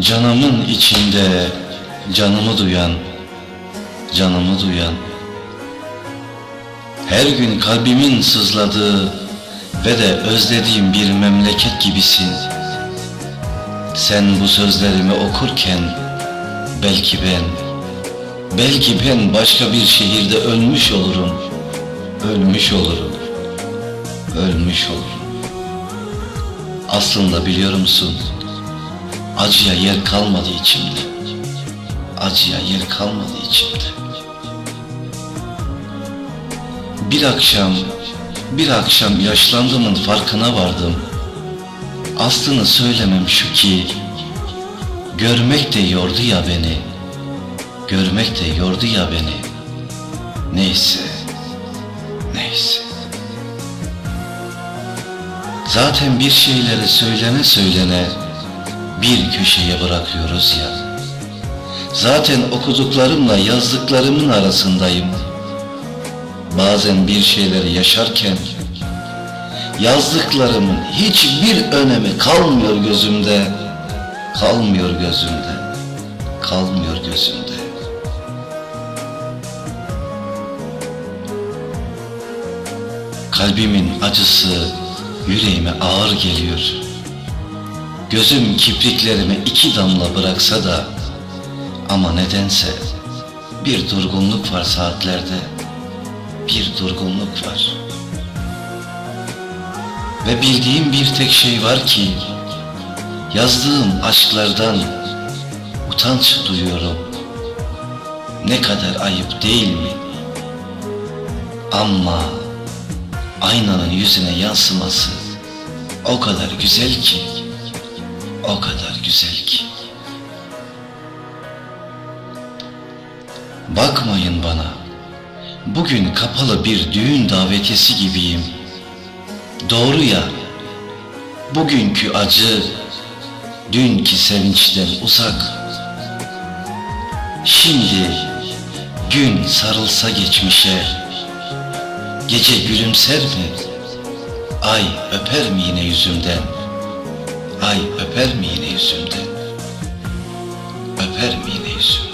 Canımın içinde canımı duyan, canımı duyan, her gün kalbimin sızladığı ve de özlediğim bir memleket gibisin. Sen bu sözlerimi okurken belki ben, belki ben başka bir şehirde ölmüş olurum, ölmüş olurum, ölmüş olurum. Aslında biliyor musun? Acıya yer kalmadı içimde. Acıya yer kalmadı içimde. Bir akşam, bir akşam yaşlandığımın farkına vardım. Aslını söylemem şu ki, görmek de yordu ya beni. Görmek de yordu ya beni. Neyse, neyse. Zaten bir şeyleri söylene söylene bir köşeye bırakıyoruz ya. Zaten okuduklarımla yazdıklarımın arasındayım. Bazen bir şeyleri yaşarken yazdıklarımın hiçbir önemi kalmıyor gözümde. Kalmıyor gözümde. Kalmıyor gözümde. Kalbimin acısı yüreğime ağır geliyor. Gözüm kipriklerime iki damla bıraksa da ama nedense bir durgunluk var saatlerde. Bir durgunluk var. Ve bildiğim bir tek şey var ki yazdığım aşklardan utanç duyuyorum. Ne kadar ayıp değil mi? Ama aynanın yüzüne yansıması o kadar güzel ki, o kadar güzel ki. Bakmayın bana, bugün kapalı bir düğün davetiyesi gibiyim. Doğru ya, bugünkü acı, dünkü sevinçten uzak. Şimdi gün sarılsa geçmişe, Gece gülümser mi? Ay öper mi yine yüzümden? Ay öper mi yine yüzümden? Öper mi yine yüzümden?